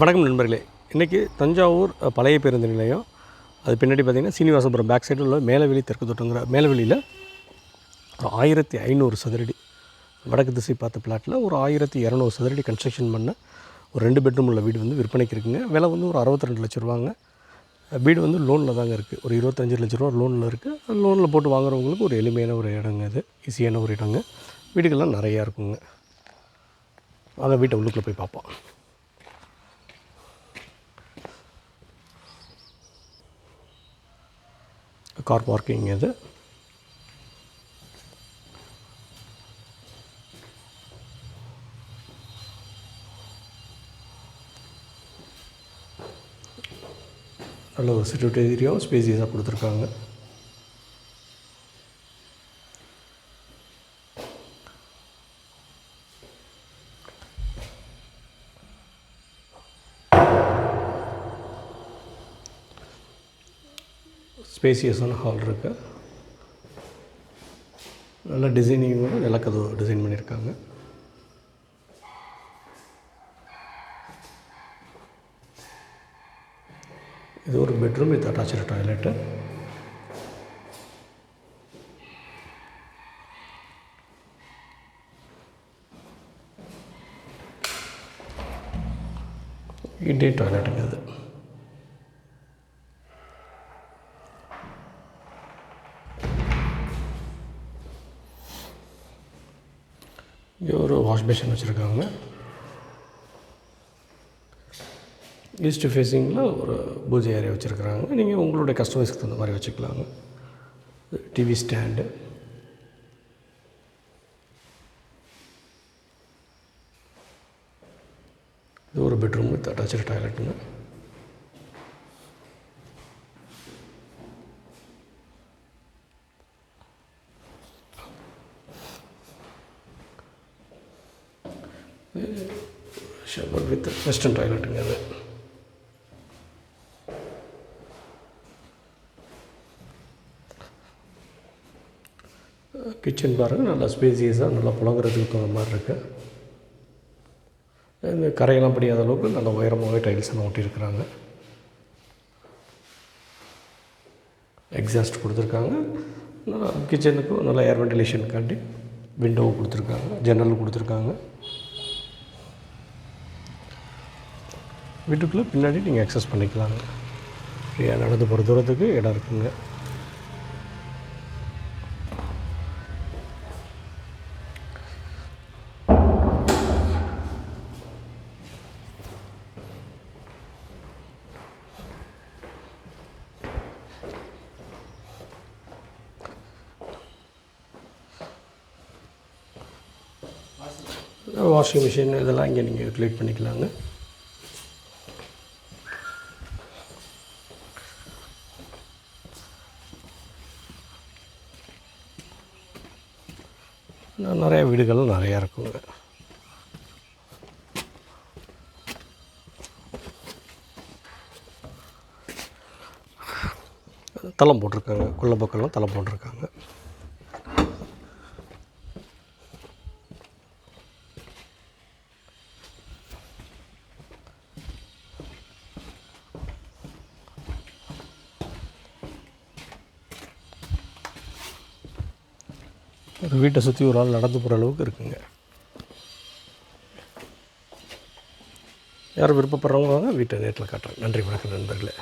வணக்கம் நண்பர்களே. இன்றைக்கி தஞ்சாவூர் பழைய பேருந்து நிலையம். அது பின்னாடி பார்த்திங்கன்னா சீனிவாசபுரம் பேக் சைடில் உள்ள மேலவெளி தெற்கு தோட்டங்கிற மேலவெளியில் ஒரு ஆயிரத்தி ஐநூறு சதுரடி வடக்கு திசை பார்த்த பிளாட்டில் ஒரு ஆயிரத்தி இரநூறு சதுரடி கன்ஸ்ட்ரக்ஷன் பண்ண ஒரு ரெண்டு பெட்ரூம் உள்ள வீடு வந்து விற்பனைக்கு இருக்குங்க. விலை வந்து ஒரு அறுபத்தி ரெண்டு லட்ச ரூபாங்க வீடு வந்து லோனில் தாங்க இருக்குது ஒரு இருபத்தஞ்சு லட்ச ரூபா லோனில் இருக்குது லோனில் போட்டு வாங்குறவங்களுக்கு ஒரு எளிமையான ஒரு இடங்க இது ஈஸியான ஒரு இடங்க. வீடுகள்லாம் நிறையா இருக்குங்க. வாங்க வீட்டை உள்ளுக்குள்ளே போய் பார்ப்போம். கார் பார்க்கிங் இது. நல்ல ஒரு சிட்டிவிட்டி ஏரியாவும் ஸ்பேசியஸாக கொடுத்துருக்காங்க. ஸ்பேசியஸான ஹால் இருக்கு. நல்ல டிசைனிங்கோட கதவு டிசைன் பண்ணியிருக்காங்க. இது ஒரு பெட்ரூம் வித் அட்டாச்சு டாய்லெட்டு இண்டே டாய்லெட்டுங்க அது இங்கே ஒரு வாஷ் பேஷன் வச்சுருக்காங்க ஈஸ்ட் ஃபேஸிங்கில் ஒரு பூஜை ஏரியா வச்சுருக்குறாங்க. நீங்கள் உங்களுடைய கஸ்டமைஸ்க்கு தகுந்த மாதிரி வச்சுக்கலாங்க டிவி ஸ்டாண்டு இது ஒரு பெட்ரூம் வித் அட்டாச்சு டாய்லெட்டுங்க ஷவர் வித் வெஸ்டர்ன் டாய்லெட்டுங்க அது. கிச்சன் பாருங்கள் நல்லா ஸ்பேசியஸாக நல்லா புழங்குறதுக்கு தகுந்த மாதிரி இருக்குது இந்த கரையெல்லாம் படியாத அளவுக்கு நல்ல உயரமாகவே டைல்ஸ் எல்லாம் ஒட்டியிருக்கிறாங்க. எக்ஸாஸ்ட் கொடுத்துருக்காங்க. கிச்சனுக்கும் நல்லா ஏர் வென்டிலேஷனுக்காண்டி விண்டோவும் கொடுத்துருக்காங்க ஜன்னல் கொடுத்துருக்காங்க. வீட்டுக்குள்ளே பின்னாடி நீங்கள் அக்சஸ் பண்ணிக்கலாங்க ஃப்ரீயாக நடந்து போகிற தூரத்துக்கு இடம் இருக்குங்க. வாஷிங் மிஷின் இதெல்லாம் இங்கே நீங்கள் யூட்டிலைட் பண்ணிக்கலாங்க. இன்னும் நிறையா வீடுகள் நிறையா இருக்குங்க. தளம் போட்டிருக்காங்க. குள்ள பக்கம்லாம் தளம் போட்டிருக்காங்க. ஒரு வீட்டை சுற்றி ஒரு ஆள் நடந்து போகிற அளவுக்கு இருக்குங்க. யாரும் விருப்பப்படுறவங்க வாங்க வீட்டை நேரில் காட்டுறேன். நன்றி வணக்கம் நண்பர்களே.